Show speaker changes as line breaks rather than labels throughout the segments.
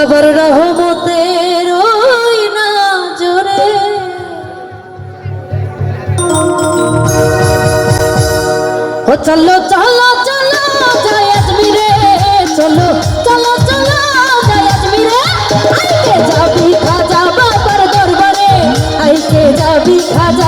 বাবার রহমতের ওই না জোরে ও চলো চলো চলো যায় আজমিরে, চলো চলো চলো যায় আজমিরে। আইকে যাবি খাজা বাবার দরবারে আইকে যাবি খাজা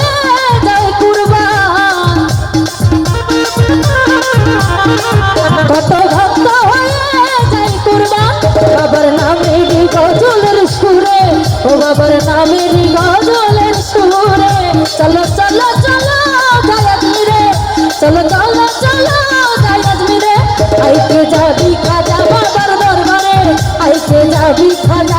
বাবার নামের গজলের সুরে। চলো চলো চলো গায়াত মিরে। চলো চলো চলো গায়াত মিরে। আইতে যাবি খাজা বাবার দরবারে। আইতে যাবি খাজা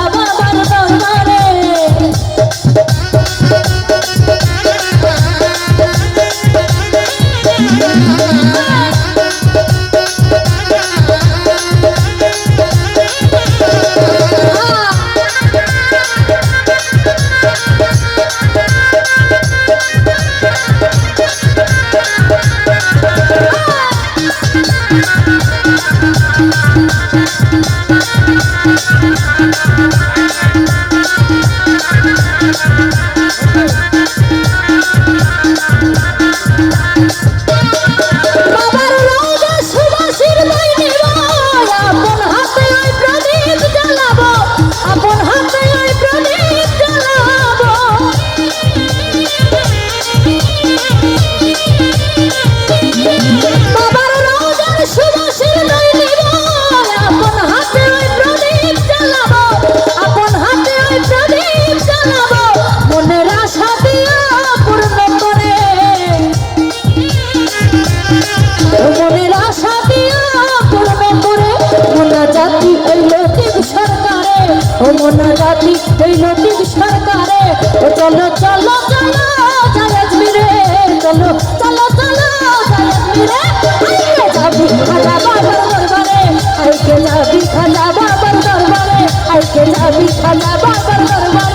I can love you, I love you, I love you.